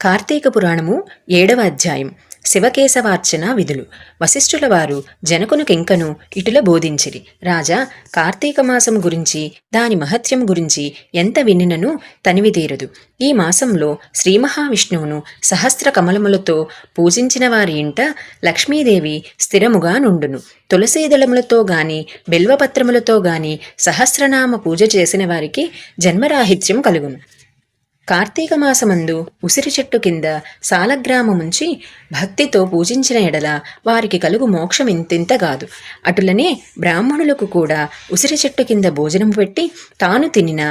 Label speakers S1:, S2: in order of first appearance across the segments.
S1: కార్తీక పురాణము ఏడవ అధ్యాయం. శివకేశవార్చన విధులు. వశిష్ఠుల వారు జనకునకింకను ఇటుల బోధించిరి. రాజా కార్తీక మాసం గురించి దాని మహత్యం గురించి ఎంత వినినను తనివితీరదు ఈ మాసంలో శ్రీ మహావిష్ణువును సహస్ర కమలములతో పూజించిన వారి ఇంట లక్ష్మీదేవి స్థిరముగా నుండును. తులసీదళములతో గాని బిల్వపత్రములతో గాని సహస్రనామ పూజ చేసిన వారికి జన్మరాహిత్యం కలుగును. కార్తీక మాసమందు ఉసిరి చెట్టు కింద సాలగ్రామముంచి భక్తితో పూజించిన ఎడల వారికి కలుగు మోక్షం ఇంతింత కాదు. అటులనే బ్రాహ్మణులకు కూడా ఉసిరి చెట్టు కింద భోజనం పెట్టి తాను తినిన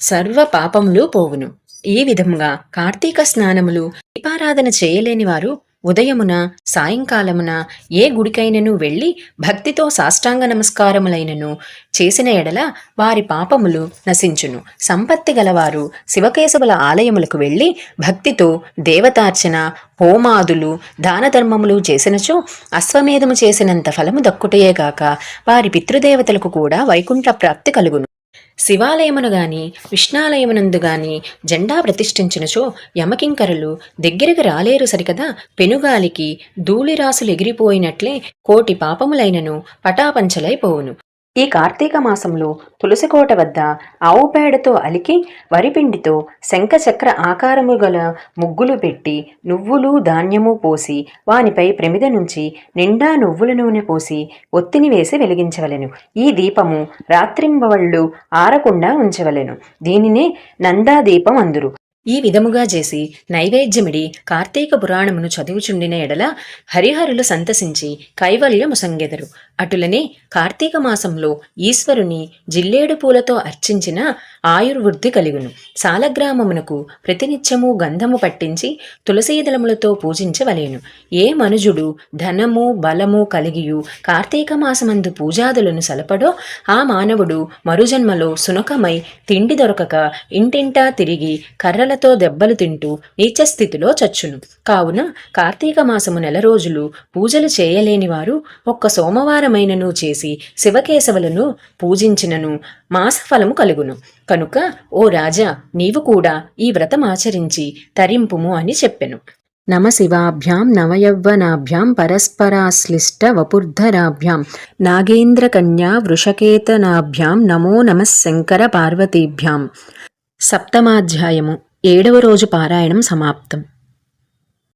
S1: సర్వ పాపములు పోవును. ఈ విధముగా కార్తీక స్నానములు దీపారాధన చేయలేని వారు ఉదయమున సాయంకాలమున ఏ గుడికైనను వెళ్ళి భక్తితో సాష్టాంగ నమస్కారములైనను చేసిన ఎడల వారి పాపములు నశించును. సంపత్తి గలవారు శివకేశవుల ఆలయములకు వెళ్ళి భక్తితో దేవతార్చన హోమాదులు దాన ధర్మములు చేసినచో అశ్వమేధము చేసినంత ఫలము దక్కుటయేగాక వారి పితృదేవతలకు కూడా వైకుంఠ ప్రాప్తి కలుగును. శివాలయమును గాని విష్ణాలయమునందు గాని జెండా ప్రతిష్ఠించినచో యమకింకరులు దగ్గరకు రాలేరు సరికదా పెనుగాలికి ధూళిరాసులు ఎగిరిపోయినట్లే కోటి పాపములైనను పటాపంచలైపోవును. ఈ కార్తీక మాసంలో తులసికోట వద్ద ఆవు పేడతో అలికి వరిపిండితో శంఖచక్ర ఆకారము గల ముగ్గులు పెట్టి నువ్వులు ధాన్యము పోసి వానిపై ప్రమిద నుంచి నిండా నువ్వుల నూనె పోసి ఒత్తిని వేసి వెలిగించవలెను. ఈ దీపము రాత్రింబవళ్ళు ఆరకుండా ఉంచవలెను. దీనినే నందా దీపం అందురు. ఈ విధముగా చేసి నైవేద్యమిడి కార్తీక పురాణమును చదువుచుండిన ఎడల హరిహరులు సంతసించి కైవల్యము ముసంగెదరు అటులనే కార్తీక మాసంలో ఈశ్వరుని జిల్లేడు పూలతో అర్చించిన ఆయుర్వృద్ధి కలుగును. సాలగ్రామమునకు ప్రతినిత్యము గంధము పట్టించి తులసీదళములతో పూజించవలేను. ఏ మనుజుడు ధనము బలము కలిగియు కార్తీక మాసమందు పూజాదులను సలపడో ఆ మానవుడు మరుజన్మలో సునకమై తిండి దొరకక ఇంటింటా తిరిగి కర్రలతో దెబ్బలు తింటూ నీచస్థితిలో చచ్చును. కావున కార్తీక మాసము నెల రోజులు పూజలు చేయలేని వారు ఒక్క సోమవారం ఉపకారమైనను చేసి శివకేశవులను పూజించినను మాసఫలము కలుగును. కనుక ఓ రాజా నీవు కూడా ఈ వ్రతమాచరించి తరింపుము అని చెప్పెను. నమ శివాభ్యాం నవయవ్వనాభ్యాం పరస్పరాశ్లిష్ట వపుర్ధరాభ్యాం. నాగేంద్రకన్యా వృషకేతనాభ్యాం నమో నమః శంకర పార్వతీభ్యాం. సప్తమాధ్యాయము ఏడవ రోజు పారాయణం సమాప్తం.